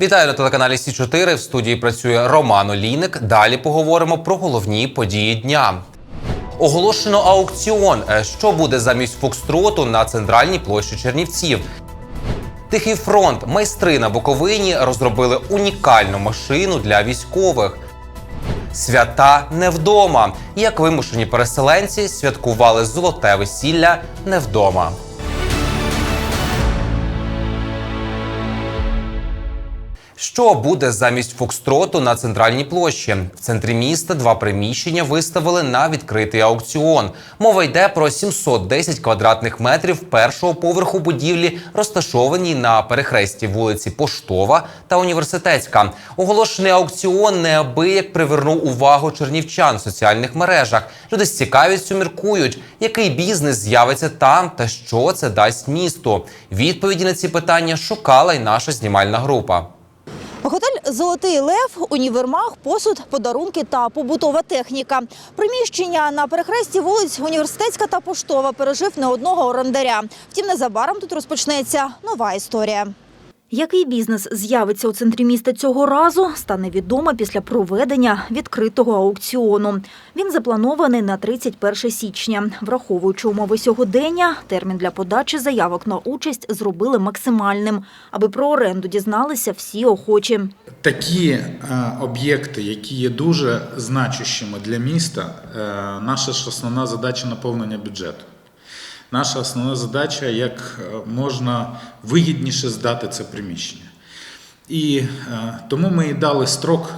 Вітаю на телеканалі Сі 4 В студії працює Роман Олійник. Далі поговоримо про головні події дня. Оголошено аукціон. Е, Що буде замість Фокстроту на центральній площі Чернівців? Тихий фронт. Майстри на Буковині розробили унікальну машину для військових. Свята не вдома. Як вимушені переселенці святкували золоте весілля не вдома. Що буде замість Фокстроту на центральній площі? В центрі міста два приміщення виставили на відкритий аукціон. Мова йде про 710 квадратних метрів першого поверху будівлі, розташованій на перехресті вулиці Поштова та Університетська. Оголошений аукціон неабияк привернув увагу чернівчан в соціальних мережах. Люди з цікавістю міркують, який бізнес з'явиться там та що це дасть місту. Відповіді на ці питання шукала й наша знімальна група. Готель Золотий Лев, універмаг, посуд, подарунки та побутова техніка. Приміщення на перехресті вулиць Університетська та Поштова пережив не одного орендаря. Втім, незабаром тут розпочнеться нова історія. Який бізнес з'явиться у центрі міста цього разу, стане відомо після проведення відкритого аукціону. Він запланований на 31 січня. Враховуючи умови сьогодення, термін для подачі заявок на участь зробили максимальним, аби про оренду дізналися всі охочі. Такі е, об'єкти, які є дуже значущими для міста, е, наша ж основна задача наповнення бюджету. Наша основна задача як е, можна вигідніше здати це приміщення. І е, тому ми дали строк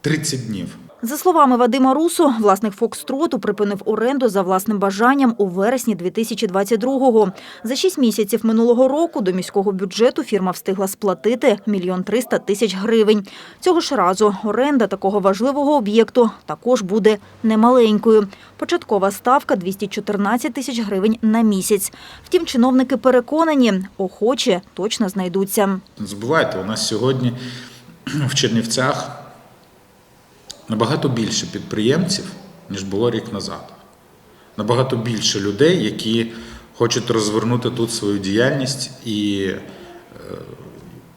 30 днів. За словами Вадима Русу, власник Фокстроту припинив оренду за власним бажанням у вересні 2022-го. За шість місяців минулого року до міського бюджету фірма встигла сплатити мільйон триста тисяч гривень. Цього ж разу оренда такого важливого об'єкту також буде немаленькою. Початкова ставка 214 тисяч гривень на місяць. Втім, чиновники переконані, охочі точно знайдуться. Не забувайте, у нас сьогодні в Чернівцях набагато більше підприємців, ніж було рік назад. Набагато більше людей, які хочуть розвернути тут свою діяльність і е,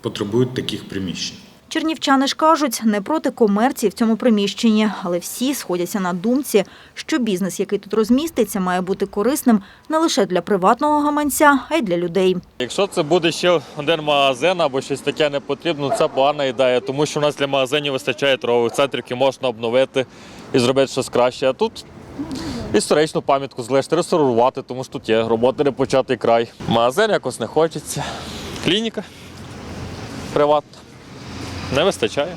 потребують таких приміщень. Чернівчани ж кажуть, не проти комерції в цьому приміщенні, але всі сходяться на думці, що бізнес, який тут розміститься, має бути корисним не лише для приватного гаманця, а й для людей. Якщо це буде ще один магазин або щось таке не потрібно, це погана ідея, тому що у нас для магазинів вистачає торгових центрів, які можна обновити і зробити щось краще. А тут історичну пам'ятку залишити, реставрувати, тому що тут є роботи не початий край. Магазин якось не хочеться. Клініка приватна. Не вистачає.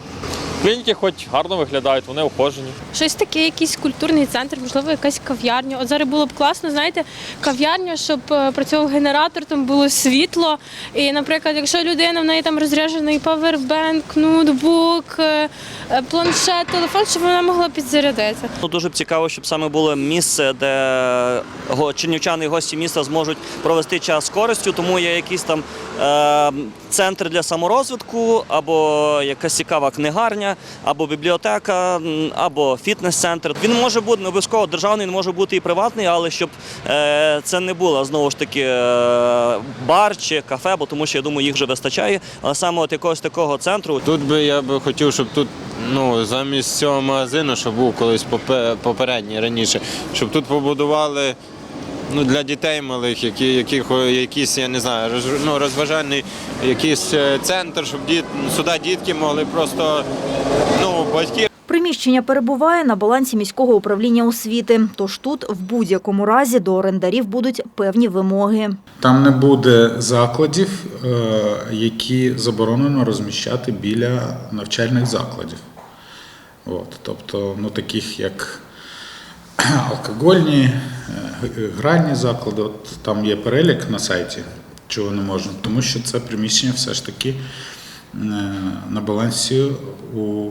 Клініки хоч гарно виглядають, вони ухожені. Щось таке, якийсь культурний центр, можливо, якась кав'ярня. От зараз було б класно, знаєте, кав'ярня, щоб е, працював генератор, там було світло. І, наприклад, якщо людина в неї там розряджений павербенк, ноутбук, е, е, планшет, телефон, щоб вона могла підзарядити. Ну, дуже б цікаво, щоб саме було місце, де го- чернівчани і гості міста зможуть провести час з користю, тому є якийсь там е, центр для саморозвитку, або якась цікава книгарня, або бібліотека, або фітнес-центр. Він може бути не обов'язково державний, він може бути і приватний, але щоб е, це не було знову ж таки е, бар чи кафе, бо тому що я думаю, їх вже вистачає. Але саме от якогось такого центру Тут би я би хотів, щоб тут ну, замість цього магазину, що був колись попередній раніше, щоб тут побудували ну, для дітей малих, які, яких, якийсь, я не знаю, роз, ну, розважальний якийсь е, центр, щоб діт, сюди дітки могли просто ну, батьки Приміщення перебуває на балансі міського управління освіти. Тож тут в будь-якому разі до орендарів будуть певні вимоги. Там не буде закладів, е, які заборонено розміщати біля навчальних закладів. От, тобто, ну, таких як алкогольні, е, гральні заклади, от там є перелік на сайті, чого не можна, тому що це приміщення все ж таки е, на балансі у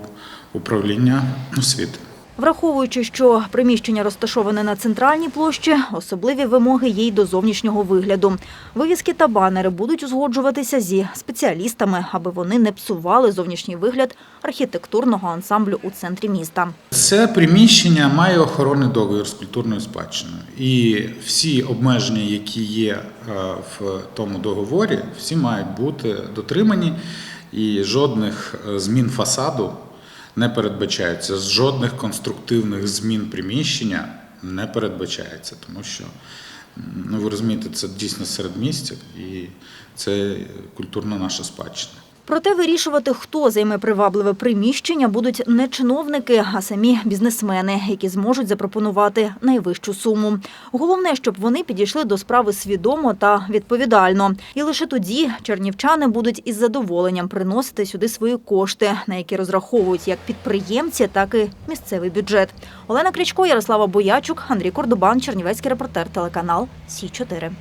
управління освіти. Враховуючи, що приміщення розташоване на центральній площі, особливі вимоги є й до зовнішнього вигляду. Вивіски та банери будуть узгоджуватися зі спеціалістами, аби вони не псували зовнішній вигляд архітектурного ансамблю у центрі міста. Це приміщення має охоронний договір з культурною спадщиною. І всі обмеження, які є е, в тому договорі, всі мають бути дотримані. І жодних е, змін фасаду не передбачається, жодних конструктивних змін приміщення не передбачається, тому що ну, ви розумієте, це дійсно середмістя і це культурна наша спадщина. Проте вирішувати, хто займе привабливе приміщення, будуть не чиновники, а самі бізнесмени, які зможуть запропонувати найвищу суму. Головне, щоб вони підійшли до справи свідомо та відповідально. І лише тоді чернівчани будуть із задоволенням приносити сюди свої кошти, на які розраховують як підприємці, так і місцевий бюджет. Олена Крічко, Ярослава Боячук, Андрій Кордобан, Чернівецький репортер, телеканал Сі 4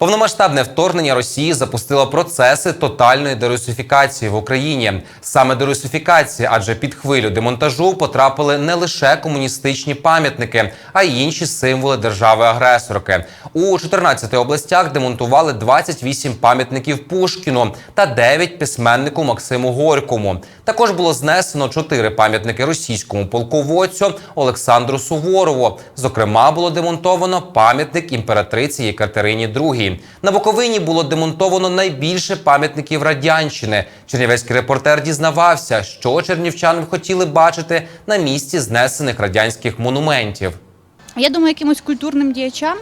Повномасштабне вторгнення Росії запустило процеси тотальної дерусифікації в Україні. Саме дерусифікації, адже під хвилю демонтажу потрапили не лише комуністичні пам'ятники, а й інші символи держави-агресорки. У 14 областях демонтували 28 пам'ятників Пушкіну та 9 письменнику Максиму Горькому. Також було знесено 4 пам'ятники російському полководцю Олександру Суворову. Зокрема, було демонтовано пам'ятник імператриці Єкатерині II. На Буковині було демонтовано найбільше пам'ятників радянщини. Чернівецький репортер дізнавався, що чернівчани хотіли бачити на місці знесених радянських монументів. Я думаю, якимось культурним діячам,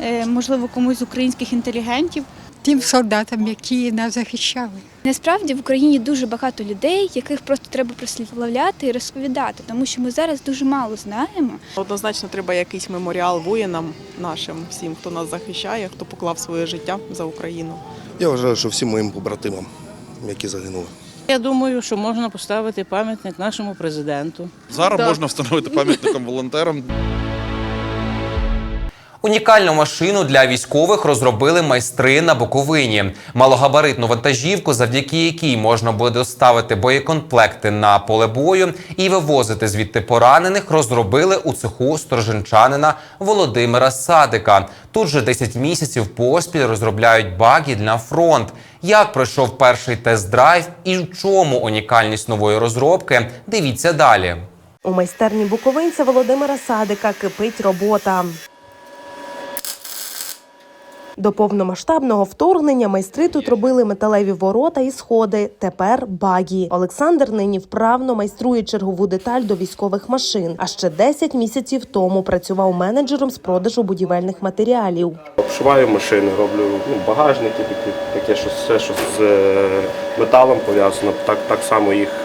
е, можливо, комусь з українських інтелігентів. Тим солдатам, які нас захищали. Насправді в Україні дуже багато людей, яких просто треба прославляти і розповідати, тому що ми зараз дуже мало знаємо. Однозначно треба якийсь меморіал воїнам нашим, всім, хто нас захищає, хто поклав своє життя за Україну. Я вважаю, що всім моїм побратимам, які загинули. Я думаю, що можна поставити пам'ятник нашому президенту. Зараз можна встановити пам'ятником волонтерам. Унікальну машину для військових розробили майстри на Буковині. Малогабаритну вантажівку, завдяки якій можна буде доставити боєкомплекти на поле бою і вивозити звідти поранених, розробили у цеху стороженчанина Володимира Садика. Тут же 10 місяців поспіль розробляють баги для фронт. Як пройшов перший тест-драйв і в чому унікальність нової розробки? Дивіться далі. У майстерні буковинця Володимира Садика кипить робота. До повномасштабного вторгнення майстри тут робили металеві ворота і сходи. Тепер багі. Олександр нині вправно майструє чергову деталь до військових машин. А ще 10 місяців тому працював менеджером з продажу будівельних матеріалів. Обшиваю машини, роблю ну, багажники, такі, таке, що все, що з е, металом пов'язано, так, так само їх.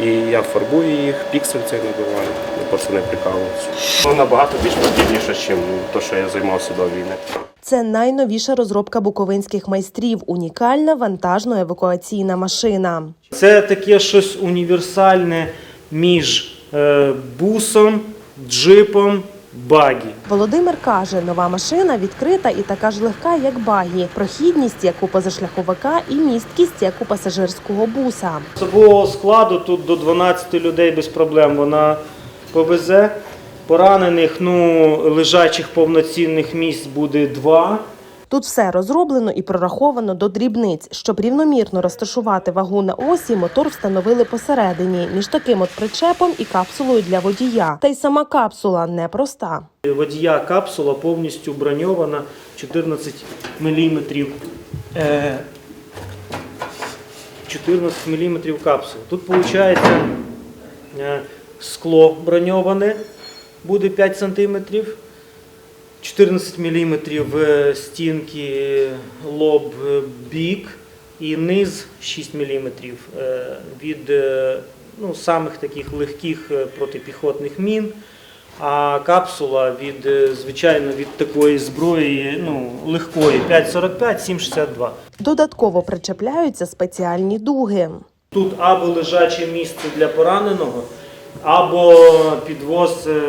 І я фарбую їх, піксель цей набиваю, ну, не прикалуються. Ну, набагато більш потрібніше, ніж те, що я займався до війни. Це найновіша розробка буковинських майстрів. Унікальна вантажно-евакуаційна машина. Це таке щось універсальне між е, бусом, джипом, багі. Володимир каже, нова машина відкрита і така ж легка, як багі. Прохідність, як у позашляховика, і місткість, як у пасажирського буса. Особового складу тут до 12 людей без проблем вона повезе. Поранених, ну, лежачих повноцінних місць буде два. Тут все розроблено і прораховано до дрібниць. Щоб рівномірно розташувати вагу на осі, мотор встановили посередині між таким от причепом і капсулою для водія. Та й сама капсула непроста. Водія капсула повністю броньована 14 мм. 14 мм капсула. Тут виходить скло броньоване буде 5 см. 14 мм стінки, лоб, е, бік і низ 6 мм від е, ну, самих таких легких е, протипіхотних мін. А капсула від, е, звичайно, від такої зброї ну, легкої 5,45, 7,62. Додатково причепляються спеціальні дуги. Тут або лежаче місце для пораненого, або підвоз е,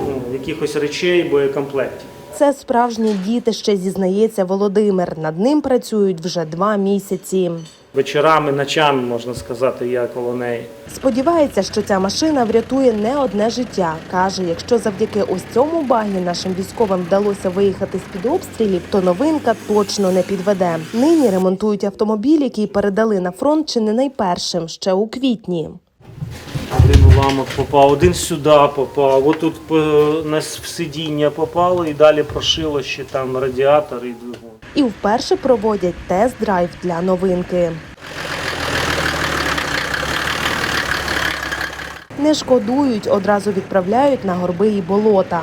ну, якихось речей, боєкомплектів. Це справжнє дітище, зізнається Володимир. Над ним працюють вже два місяці. Вечорами, ночами, можна сказати, я коло неї. Сподівається, що ця машина врятує не одне життя. Каже, якщо завдяки ось цьому багі нашим військовим вдалося виїхати з під обстрілів, то новинка точно не підведе. Нині ремонтують автомобіль, який передали на фронт чи не найпершим ще у квітні. Один уламок попав, один сюди попав, отут на сидіння попало і далі прошило ще там радіатор і двигун. і вперше проводять тест-драйв для новинки. Не шкодують, одразу відправляють на горби і болота.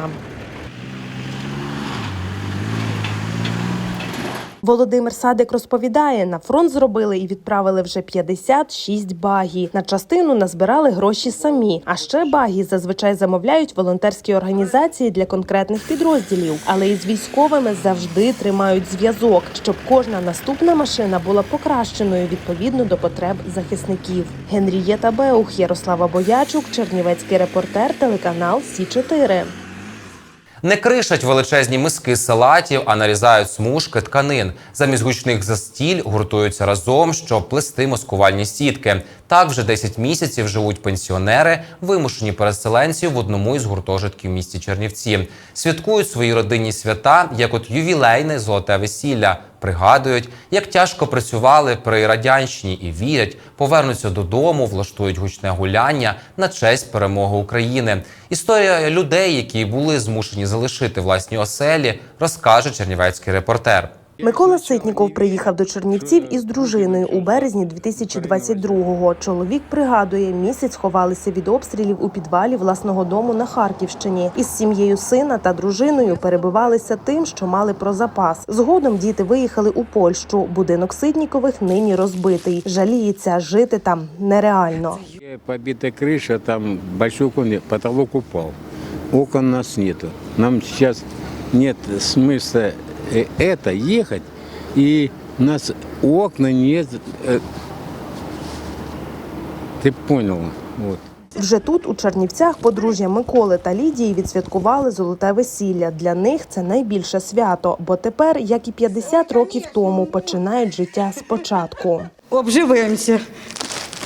Володимир Садик розповідає, на фронт зробили і відправили вже 56 багі. На частину назбирали гроші самі. А ще багі зазвичай замовляють волонтерські організації для конкретних підрозділів, але із військовими завжди тримають зв'язок, щоб кожна наступна машина була покращеною відповідно до потреб захисників. Генрієта Беух, Ярослава Боячук, Чернівецький репортер, телеканал Сі 4 Не кришать величезні миски салатів, а нарізають смужки тканин. Замість гучних застіль гуртуються разом, щоб плести маскувальні сітки. Так вже 10 місяців живуть пенсіонери, вимушені переселенці в одному із гуртожитків місті Чернівці. Святкують свої родинні свята, як от ювілейне золоте весілля. Пригадують, як тяжко працювали при радянщині і вірять, повернуться додому, влаштують гучне гуляння на честь перемоги України. Історія людей, які були змушені залишити власні оселі, розкаже чернівецький репортер. Микола Ситніков приїхав до Чернівців із дружиною у березні 2022-го. Чоловік пригадує, місяць ховалися від обстрілів у підвалі власного дому на Харківщині. Із сім'єю сина та дружиною перебивалися тим, що мали про запас. Згодом діти виїхали у Польщу. Будинок Ситнікових нині розбитий. Жаліється, жити там нереально. Побита крыша, там большой окон, потолок упал. Окон у нас нету. Нам сейчас нет смысла э, это ехать, и у нас окна нет. э, Ты понял? Вот. Вже тут, у Чернівцях, подружжя Миколи та Лідії відсвяткували золоте весілля. Для них це найбільше свято, бо тепер, як і 50 років тому, починають життя спочатку. Обживаємося.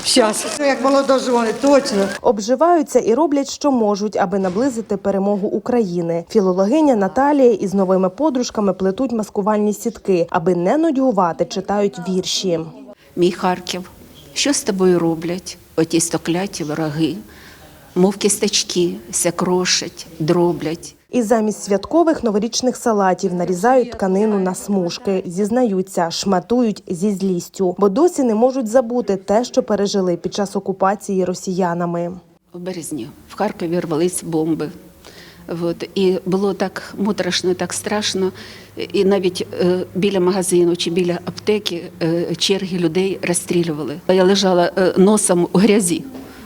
Зараз, як молодожони, точно. Обживаються і роблять, що можуть, аби наблизити перемогу України. Філологиня Наталія із новими подружками плетуть маскувальні сітки, аби не нудьгувати, читають вірші. Мій Харків, що з тобою роблять? Оті стокляті вороги, мов кісточки, ся крошать, дроблять. І замість святкових новорічних салатів нарізають тканину на смужки. Зізнаються, шматують зі злістю, бо досі не можуть забути те, що пережили під час окупації росіянами. У березні в Харкові рвались бомби. От, і було так моторошно, так страшно. І навіть е, біля магазину чи біля аптеки е, черги людей розстрілювали. Я лежала е, носом у грязі,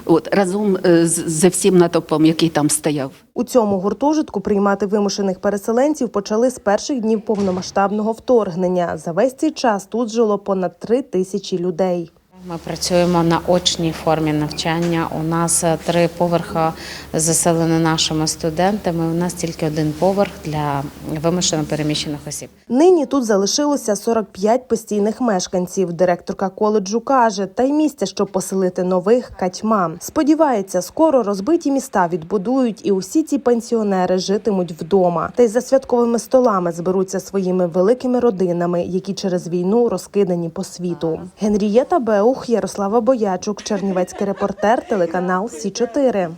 от, разом е, з, всім натопом, який там стояв. У цьому гуртожитку приймати вимушених переселенців почали з перших днів повномасштабного вторгнення. За весь цей час тут жило понад три тисячі людей. Ми працюємо на очній формі навчання. У нас е, три поверха заселені нашими студентами. У нас тільки один поверх для вимушено переміщених осіб. Нині тут залишилося 45 постійних мешканців. Директорка коледжу каже, та й місця, щоб поселити нових катьма. Сподівається, скоро розбиті міста відбудують, і усі ці пенсіонери житимуть вдома. Та й за святковими столами зберуться своїми великими родинами, які через війну розкидані по світу. Генрієта Беух, Ярослава Боячук, Чернівецький репортер, телеканал Сі 4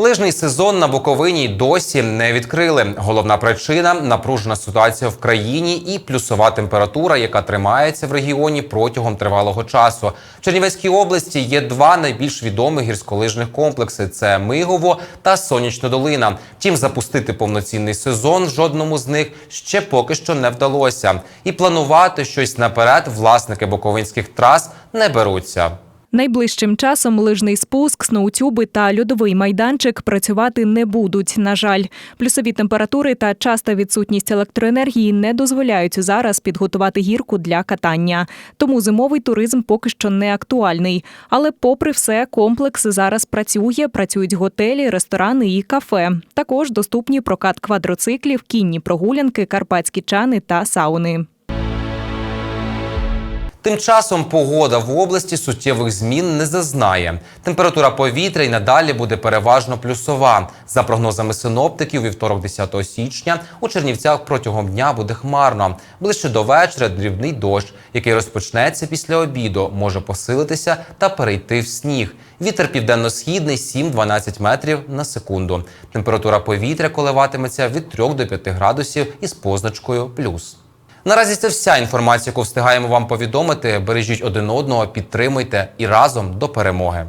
Лижний сезон на Буковині досі не відкрили. Головна причина напружена ситуація в країні і плюсова температура, яка тримається в регіоні протягом тривалого часу. В Чернівецькій області є два найбільш відомі гірськолижних комплекси: це Мигово та Сонячна долина. Втім, запустити повноцінний сезон жодному з них ще поки що не вдалося. І планувати щось наперед власники буковинських трас не беруться. Найближчим часом лижний спуск, сноутюби та льодовий майданчик працювати не будуть. На жаль, плюсові температури та часта відсутність електроенергії не дозволяють зараз підготувати гірку для катання. Тому зимовий туризм поки що не актуальний. Але, попри все, комплекс зараз працює. Працюють готелі, ресторани і кафе. Також доступні прокат квадроциклів, кінні прогулянки, карпатські чани та сауни. Тим часом погода в області суттєвих змін не зазнає. Температура повітря й надалі буде переважно плюсова. За прогнозами синоптиків, вівторок 10 січня у Чернівцях протягом дня буде хмарно. Ближче до вечора дрібний дощ, який розпочнеться після обіду, може посилитися та перейти в сніг. Вітер південно-східний 7-12 метрів на секунду. Температура повітря коливатиметься від 3 до 5 градусів із позначкою плюс. Наразі це вся інформація, яку встигаємо вам повідомити. Бережіть один одного, підтримуйте і разом до перемоги.